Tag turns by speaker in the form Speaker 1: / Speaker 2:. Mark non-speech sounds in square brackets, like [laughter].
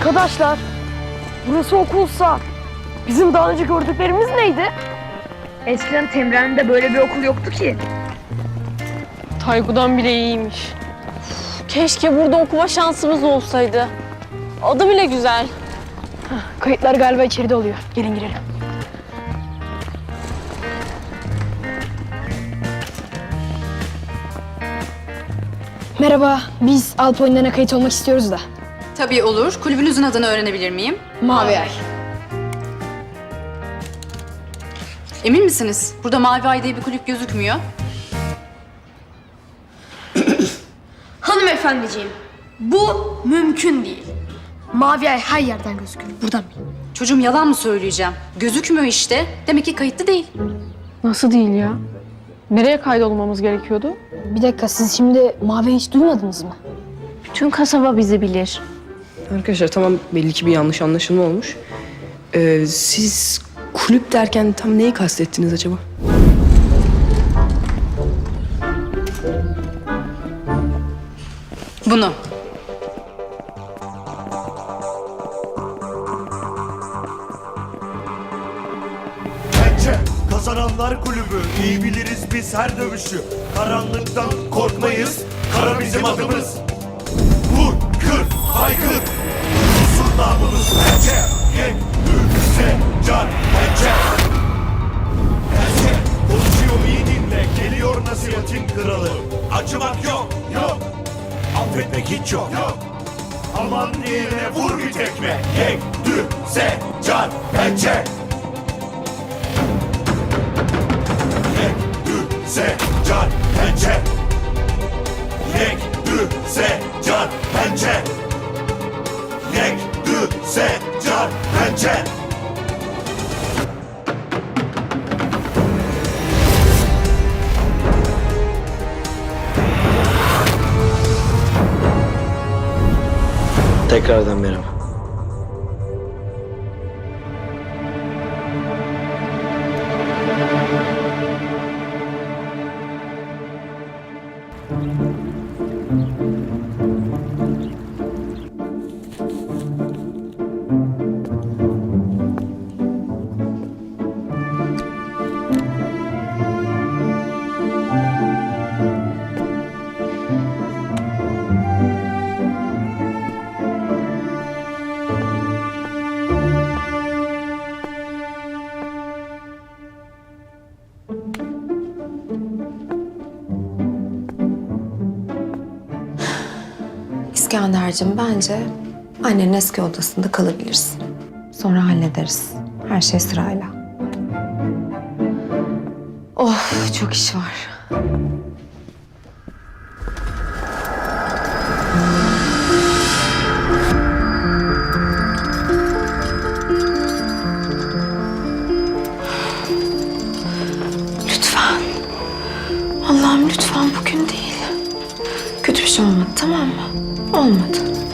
Speaker 1: Arkadaşlar, burası okulsa bizim daha önce gördüklerimiz neydi?
Speaker 2: Eskiden Temren'de böyle bir okul yoktu ki.
Speaker 1: Taygu'dan bile iyiymiş.
Speaker 3: Keşke burada okuma şansımız olsaydı. Adı bile güzel.
Speaker 1: Kayıtlar galiba içeride oluyor. Gelin girelim.
Speaker 4: Merhaba, biz Alp oyunlarına kayıt olmak istiyoruz da.
Speaker 5: Tabii olur. Kulübünüzün adını öğrenebilir miyim?
Speaker 4: Mavi Ay.
Speaker 5: Emin misiniz? Burada Mavi Ay diye bir kulüp gözükmüyor. [coughs]
Speaker 4: Hanımefendiciğim, bu mümkün değil. Mavi Ay her yerden gözüküyor. Buradan mı?
Speaker 5: Çocuğum yalan mı söyleyeceğim? Gözükmüyor işte. Demek ki kayıtlı değil.
Speaker 1: Nasıl değil ya? Nereye kaydolmamız gerekiyordu?
Speaker 4: Bir dakika, siz şimdi Mavi Ay'ı hiç duymadınız mı?
Speaker 3: Bütün kasaba bizi bilir.
Speaker 6: Arkadaşlar tamam belli ki bir yanlış anlaşılma olmuş. Ee, siz kulüp derken tam neyi kastettiniz acaba?
Speaker 5: Bunu.
Speaker 7: Bence kazananlar kulübü iyi biliriz biz her dövüşü Karanlıktan korkmayız Kara bizim adımız Vur, kır, haykır Namımız Bence Yek, ülse, can, bence Bence Konuşuyor iyi dinle. Geliyor nasihatin kralı. Acımak yok, yok. Affetmek hiç yok, yok. Aman diyene vur bir tekme. Yek, se, can, bence se can pençe Yek dü se can Yek dü se can pençe
Speaker 8: Tekrardan merhaba.
Speaker 9: İskender'cim bence annenin eski odasında kalabilirsin. Sonra hallederiz. Her şey sırayla. Of çok iş var. Lütfen. Allah'ım lütfen bugün değil. Kötü bir şey olmadı tamam mı? Olmadı.